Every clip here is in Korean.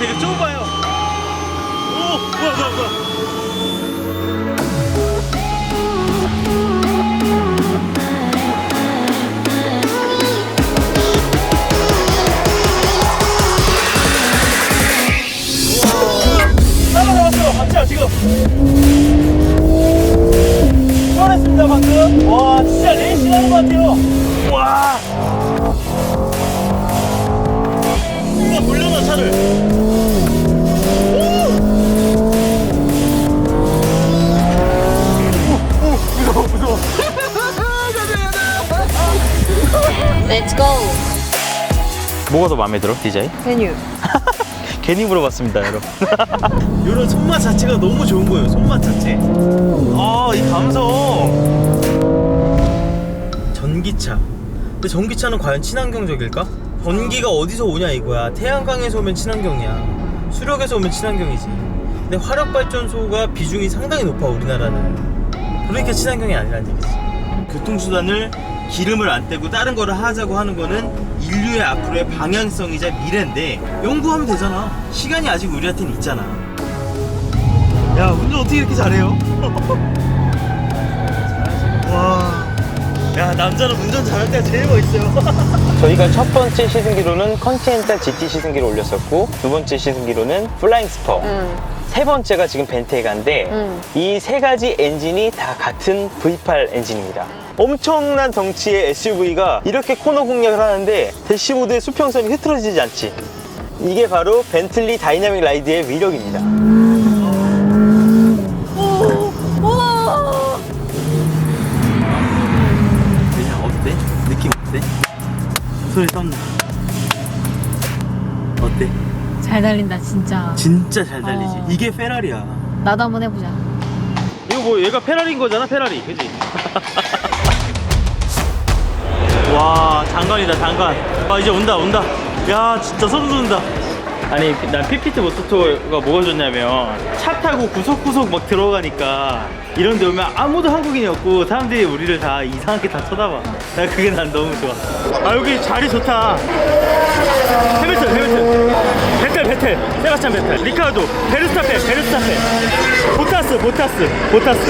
되게 좁아요. 오, 뭐야, 뭐야, 지금? 시원했습니다, 방금. 와, 진짜 레이싱 하는 것 같아요. 와. 누가 돌려놔, 차를. Let's go. 뭐가 더 마음에 들어, 디자인? 메뉴. 괜히 물어봤습니다, 여러분. 이런 손맛 자체가 너무 좋은 거예요, 손맛 자체. 아, 이 감성. 전기차. 근데 전기차는 과연 친환경적일까? 전기가 어디서 오냐 이거야. 태양광에서 오면 친환경이야. 수력에서 오면 친환경이지. 근데 화력발전소가 비중이 상당히 높아, 우리나라는. 그러니까 친환경이 아니라는 얘기지. 교통수단을 기름을 안 떼고 다른 거를 하자고 하는 거는 인류의 앞으로의 방향성이자 미래인데 연구하면 되잖아. 시간이 아직 우리한테는 있잖아. 야, 운전 어떻게 이렇게 잘해요? 와. 야, 남자는 운전 잘할 때가 제일 멋있어요. 저희가 첫 번째 시승기로는 컨티넨탈 GT 시승기를 올렸었고 두 번째 시승기로는 플라잉 스퍼 응. 세 번째가 지금 벤테가인데 음. 이세 가지 엔진이 다 같은 V8 엔진입니다 엄청난 덩치의 SUV가 이렇게 코너 공략을 하는데 대시보드의 수평선이 흐트러지지 않지 이게 바로 벤틀리 다이나믹 라이드의 위력입니다 그냥 어때? 느낌 어때? 소리 떴나? 어때? 잘 달린다 진짜. 진짜 잘 달리지. 어. 이게 페라리야. 나도 한번 해보자. 이거 뭐 얘가 페라리인 거잖아, 페라리. 그지? 와, 장관이다, 장관. 아, 이제 온다, 온다. 야, 진짜 소름 돋는다. 아니, 난 피피트 모토토가 뭐가 좋냐면 차 타고 구석구석 막 들어가니까 이런 데 오면 아무도 한국인이 없고 사람들이 우리를 다 이상하게 다 쳐다봐. 나 그게 난 너무 좋아. 아, 여기 자리 좋다. 해밀턴, 해밀턴. 베텔. 세바스찬 베텔. 리카르도. 베르스타페, 베르스타페. 보타스, 보타스, 보타스.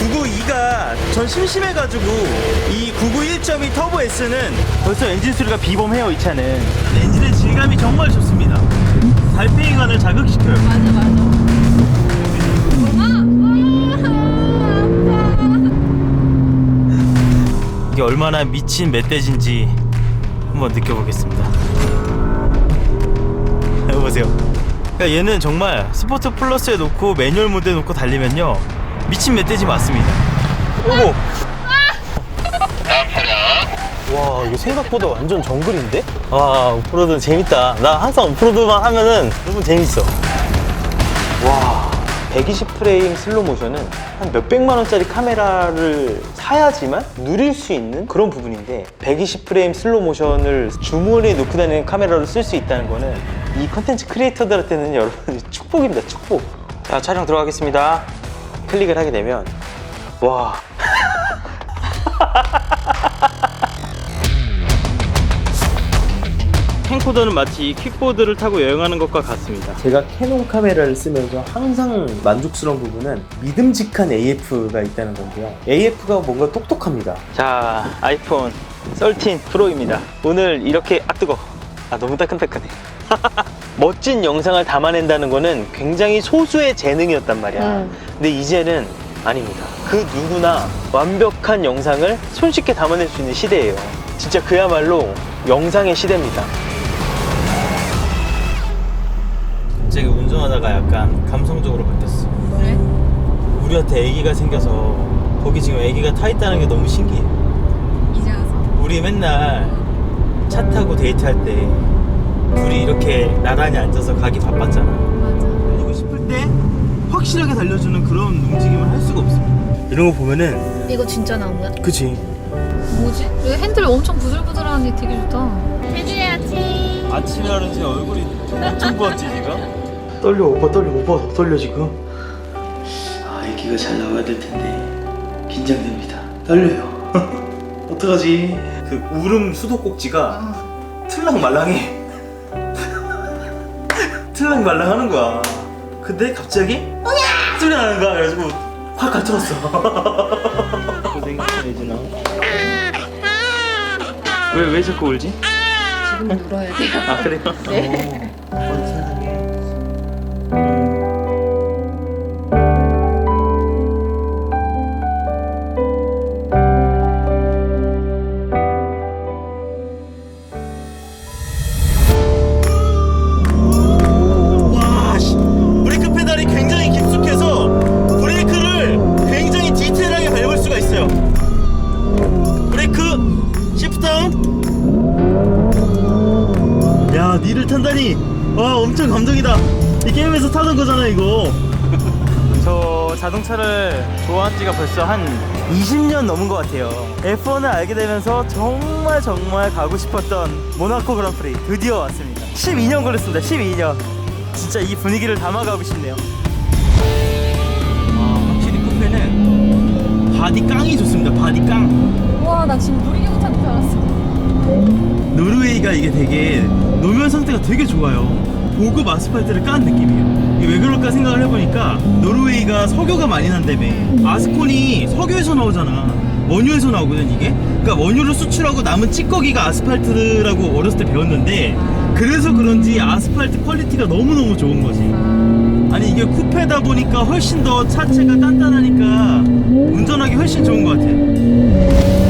992가 전 심심해가지고 이 991.2 터보 S는 벌써 엔진 소리가 비범해요 이 차는 엔진의 질감이 정말 좋습니다 달팽이관을 자극시켜요 맞아 맞아. 이게 얼마나 미친 멧돼지인지 한번 느껴보겠습니다 해 보세요. 그러니까 얘는 정말 스포츠 플러스에 놓고 매뉴얼 모드에 놓고 달리면요 미친 멧돼지 맞습니다. 오고 와 이거 생각보다 완전 정글인데? 와 오프로드 재밌다. 나 항상 오프로드만 하면은 너무 재밌어. 와 120 프레임 슬로 모션은 한 몇백만 원짜리 카메라를 사야지만 누릴 수 있는 그런 부분인데 120 프레임 슬로 모션을 주머니에 놓고 다니는 카메라로 쓸 수 있다는 거는 이 컨텐츠 크리에이터들한테는 여러분 축복입니다 축복 자 촬영 들어가겠습니다 클릭을 하게 되면 와 캠코더는 마치 킥보드를 타고 여행하는 것과 같습니다 제가 캐논 카메라를 쓰면서 항상 만족스러운 부분은 믿음직한 AF가 있다는 건데요. AF가 뭔가 똑똑합니다. 자, 아이폰 13 프로입니다. 오늘 이렇게 아 뜨거. 아 너무 따끈따끈해. 멋진 영상을 담아낸다는 거는 굉장히 소수의 재능이었단 말이야. 음. 근데 이제는 아닙니다. 그 누구나 완벽한 영상을 손쉽게 담아낼 수 있는 시대예요. 진짜 그야말로 영상의 시대입니다. 갑자기 운전하다가 약간 감성적으로 바뀌었어 왜? 우리한테 애기가 생겨서 거기 지금 애기가 타 있다는 게 너무 신기해 이제 와서. 우리 맨날 차 타고 데이트할 때 둘이 이렇게 나란히 앉아서 가기 바빴잖아. 달리고 싶을 때 확실하게 달려주는 그런 움직임을 할 수가 없습니다 이런 거 보면은 이거 진짜 나온 거야? 그치 뭐지? 왜 핸들 엄청 부들부들하니 되게 좋다. 해줘야지. 아침에 하는 제 얼굴이 엄청 부었지 지금? 떨려 오빠 떨려 오빠 더 떨려 지금 아 애기가 잘 나와야 될 텐데 긴장됩니다 떨려요 어떡하지 그 울음 수도꼭지가 틀랑말랑해 틀랑 말랑 하는 거야. 근데 갑자기 웅야 소리 나는 거야. 그래가지고 확 갇혀갔어. 고생했어 예진아. 왜 왜 자꾸 울지? 지금 울어야 돼요. 아 그래요? 네. 오, 어, 세상에. 탄다니. 와, 엄청 감동이다. 이 게임에서 타던 거잖아, 이거. 저 자동차를 좋아한 지가 벌써 한 20년 넘은 것 같아요. F1을 알게 되면서 정말 정말 가고 싶었던 모나코 그랑프리 드디어 왔습니다. 12년 걸렸습니다. 12년. 진짜 이 분위기를 담아가고 싶네요. 아, 확실히 쿠페는 바디 깡이 좋습니다. 바디 깡. 와, 나 지금 알았어. 노르웨이가 이게 되게 노면 상태가 되게 좋아요. 고급 아스팔트를 깐 느낌이에요. 이게 왜 그럴까 생각을 해보니까 노르웨이가 석유가 많이 난다며. 아스콘이 석유에서 나오잖아. 원유에서 나오거든 이게. 그러니까 원유를 수출하고 남은 찌꺼기가 아스팔트라고 어렸을 때 배웠는데 그래서 그런지 아스팔트 퀄리티가 너무너무 좋은 거지. 아니 이게 쿠페다 보니까 훨씬 더 차체가 단단하니까 운전하기 훨씬 좋은 것 같아.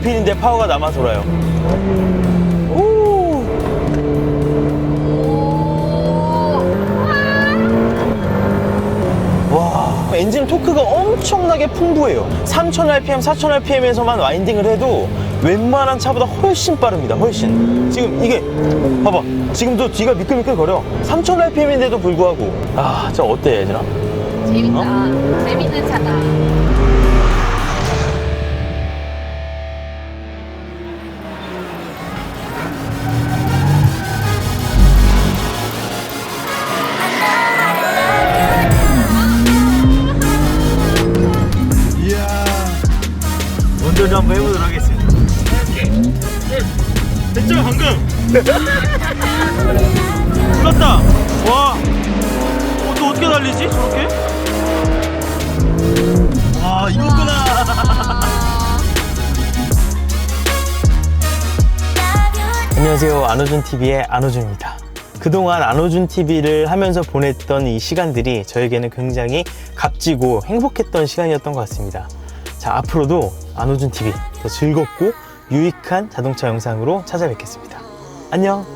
어필인데 파워가 남아 돌아요. 오. 와. 엔진 토크가 엄청나게 풍부해요. 3000rpm, 4000rpm에서만 와인딩을 해도 웬만한 차보다 훨씬 빠릅니다. 훨씬. 지금 이게 봐봐. 지금도 뒤가 미끌미끌 거려. 3000rpm인데도 불구하고 아, 진짜 어때, 얘들아? 재밌다. 재밌는 차다. 운전 좀 한번 해보도록 하겠습니다. 됐죠 방금? 불렀다. 와. 어, 또 어떻게 달리지 저렇게? 와 이거구나. 안녕하세요. 안호준 TV의 안호준입니다. 그동안 안호준 TV를 하면서 보냈던 이 시간들이 저에게는 굉장히 값지고 행복했던 시간이었던 것 같습니다. 자, 앞으로도 안호준 TV 더 즐겁고 유익한 자동차 영상으로 찾아뵙겠습니다. 안녕!